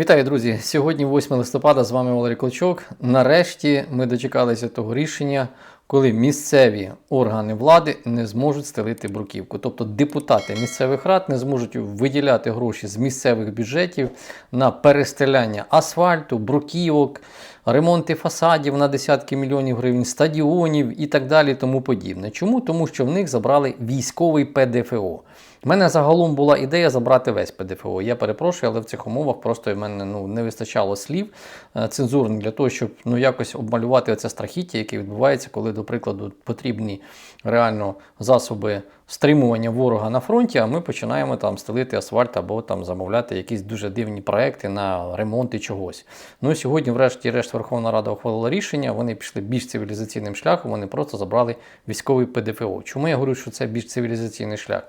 Вітаю, друзі! Сьогодні 8 листопада, з вами Валерій Клочок. Нарешті ми дочекалися того рішення, коли місцеві органи влади не зможуть стелити бруківку. Тобто депутати місцевих рад не зможуть виділяти гроші з місцевих бюджетів на перестеляння асфальту, бруківок, ремонти фасадів на десятки мільйонів гривень, стадіонів і так далі. Тому подібне. Чому? Тому що в них забрали військовий ПДФО. У мене загалом була ідея забрати весь ПДФО. Я перепрошую, але в цих умовах просто в мене ну, не вистачало слів е, цензурних для того, щоб ну, якось обмалювати це страхіття, яке відбувається, коли, до прикладу, потрібні реально засоби стримування ворога на фронті, а ми починаємо там стелити асфальт або там замовляти якісь дуже дивні проекти на ремонти чогось. Ну сьогодні, врешті-решт, Верховна Рада ухвалила рішення. Вони пішли більш цивілізаційним шляхом. Вони просто забрали військовий ПДФО. Чому я говорю, що це більш цивілізаційний шлях?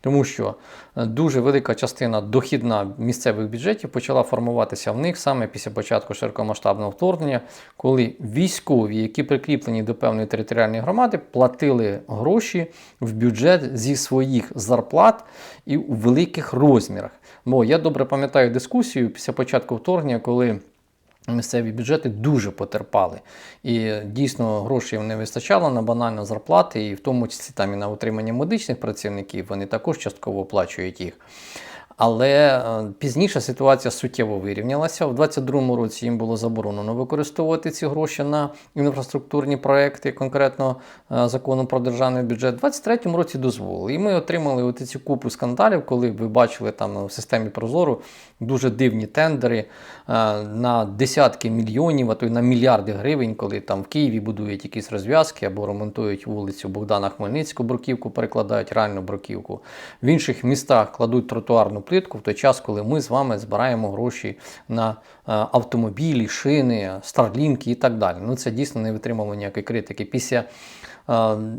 Тому що е, дуже велика частина дохідна місцевих бюджетів почала формуватися в них саме після початку широкомасштабного вторгнення, коли військові, які прикріплені до певної територіальної громади, платили гроші в бюджет зі своїх зарплат і у великих розмірах. Бо я добре пам'ятаю дискусію після початку вторгнення, коли. Місцеві бюджети дуже потерпали. І дійсно грошей не вистачало на банальні зарплати, і в тому числі там і на утримання медичних працівників, вони також частково оплачують їх. Але е, пізніше ситуація суттєво вирівнялася. У 2022 році їм було заборонено використовувати ці гроші на інфраструктурні проекти, конкретно е, закону про державний бюджет. У 2023 році дозволили. І ми отримали от цю купу скандалів, коли ви бачили там в системі Прозору дуже дивні тендери е, на десятки мільйонів, а то й на мільярди гривень, коли там в Києві будують якісь розв'язки або ремонтують вулицю Богдана Хмельницького, бруківку перекладають реальну бруківку. В інших містах кладуть тротуарну плитку в той час, коли ми з вами збираємо гроші на е, автомобілі, шини, старлінки і так далі. Ну це дійсно не витримало ніякої критики. Після е,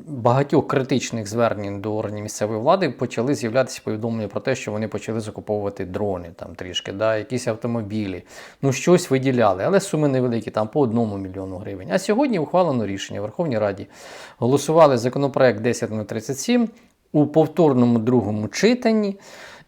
багатьох критичних звернень до органів місцевої влади почали з'являтися повідомлення про те, що вони почали закуповувати дрони там трішки, да, якісь автомобілі. Ну щось виділяли, але суми невеликі, там по одному мільйону гривень. А сьогодні ухвалено рішення в Верховній Раді. Голосували законопроект 1037 у повторному другому читанні.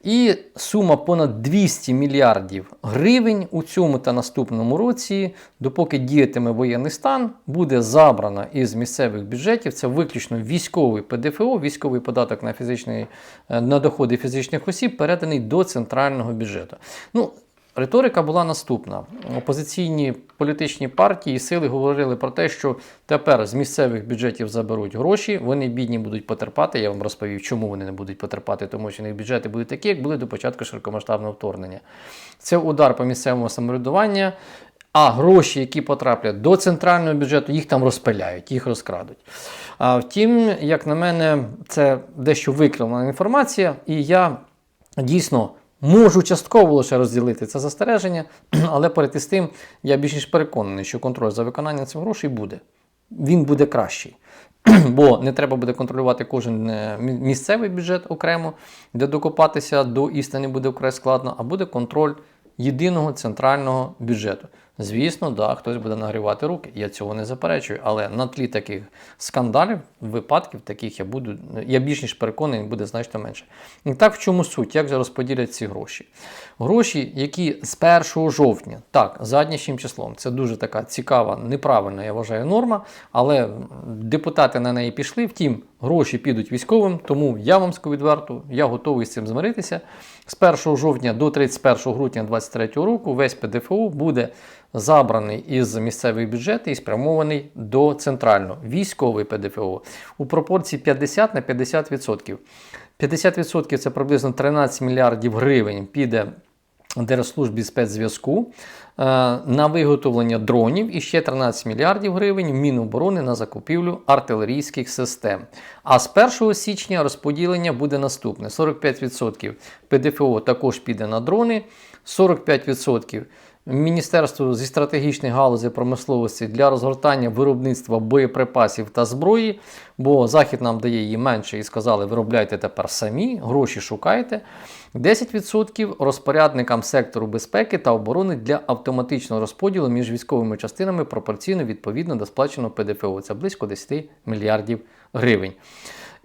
І сума понад 200 мільярдів гривень у цьому та наступному році, допоки діятиме воєнний стан, буде забрана із місцевих бюджетів. Це виключно військовий ПДФО, військовий податок на фізичний, е, на доходи фізичних осіб, переданий до центрального бюджету. Ну, Риторика була наступна: опозиційні політичні партії і сили говорили про те, що тепер з місцевих бюджетів заберуть гроші, вони бідні будуть потерпати. Я вам розповів, чому вони не будуть потерпати, тому що них бюджети будуть такі, як були до початку широкомасштабного вторгнення. Це удар по місцевому самоврядуванню, а гроші, які потраплять до центрального бюджету, їх там розпиляють, їх розкрадуть. А втім, як на мене, це дещо викривлена інформація, і я дійсно. Можу частково лише розділити це застереження, але перед із тим я більш ніж переконаний, що контроль за виконанням цих грошей буде. Він буде кращий. Бо не треба буде контролювати кожен е, місцевий бюджет окремо, де докопатися до істини буде вкрай складно, а буде контроль єдиного центрального бюджету. Звісно, да, хтось буде нагрівати руки, я цього не заперечую, але на тлі таких скандалів, випадків, таких я буду, я більш ніж переконаний, буде значно менше. І так в чому суть? Як же розподілять ці гроші? Гроші, які з 1 жовтня, так, заднішнім числом, це дуже така цікава, неправильна, я вважаю, норма, але депутати на неї пішли. Втім, гроші підуть військовим, тому я вам скажу відверто, я готовий з цим змиритися. З 1 жовтня до 31 грудня 2023 року весь ПДФО буде забраний із місцевих бюджетів і спрямований до центрального військовий ПДФО у пропорції 50 на 50%. 50% це приблизно 13 мільярдів гривень піде Держслужбі спецзв'язку е, на виготовлення дронів і ще 13 мільярдів гривень Міноборони на закупівлю артилерійських систем. А з 1 січня розподілення буде наступне: 45% ПДФО також піде на дрони, 45% Міністерству зі стратегічних галузей промисловості для розгортання виробництва боєприпасів та зброї, бо Захід нам дає її менше і сказали, виробляйте тепер самі, гроші шукайте. 10% розпорядникам сектору безпеки та оборони для автоматичного розподілу між військовими частинами пропорційно відповідно до сплаченого ПДФО. Це близько 10 мільярдів гривень.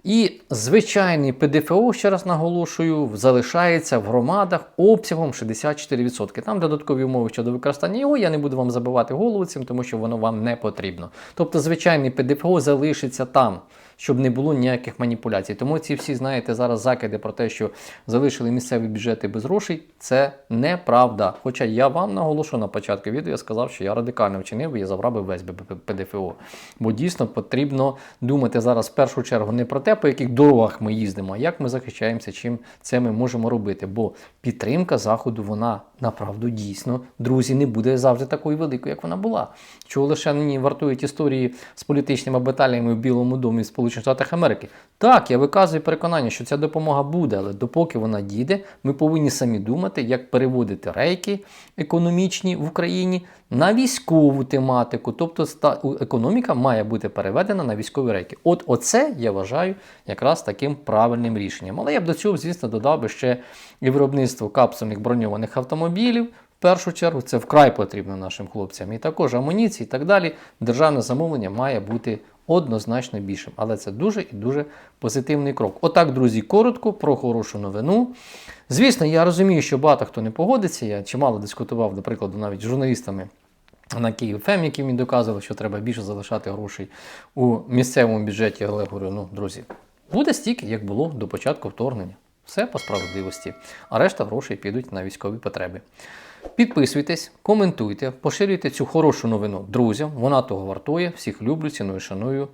І звичайний ПДФО, ще раз наголошую, залишається в громадах обсягом 64%. Там додаткові умови щодо використання його. Я не буду вам забивати голову цим, тому що воно вам не потрібно. Тобто, звичайний ПДФО залишиться там, щоб не було ніяких маніпуляцій. Тому ці всі, знаєте, зараз закиди про те, що залишили місцеві бюджети без грошей, це неправда. Хоча я вам наголошу на початку відео, я сказав, що я радикально вчинив і я забрав би весь ПДФО. Бо дійсно потрібно думати зараз в першу чергу не про те, по яких дорогах ми їздимо, а як ми захищаємося, чим це ми можемо робити. Бо підтримка заходу, вона направду дійсно, друзі, не буде завжди такою великою, як вона була. Чого лише мені вартують історії з політичними баталіями в Білому домі в Сполучених Штатах Америки. Так, я виказую переконання, що ця допомога буде, але допоки вона дійде, ми повинні самі думати, як переводити рейки економічні в Україні на військову тематику. Тобто економіка має бути переведена на військові рейки. От оце я вважаю якраз таким правильним рішенням. Але я б до цього, звісно, додав би ще і виробництво капсульних броньованих автомобілів. В першу чергу це вкрай потрібно нашим хлопцям. І також амуніції і так далі. Державне замовлення має бути однозначно більшим. Але це дуже і дуже позитивний крок. Отак, друзі, коротко про хорошу новину. Звісно, я розумію, що багато хто не погодиться. Я чимало дискутував, наприклад, навіть з журналістами. На Київфем, які мені доказували, що треба більше залишати грошей у місцевому бюджеті. Але говорю, ну, друзі, буде стільки, як було до початку вторгнення. Все по справедливості. А решта грошей підуть на військові потреби. Підписуйтесь, коментуйте, поширюйте цю хорошу новину друзям. Вона того вартує. Всіх люблю, ціную, шаную.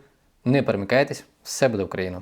Не перемикайтесь, все буде Україна!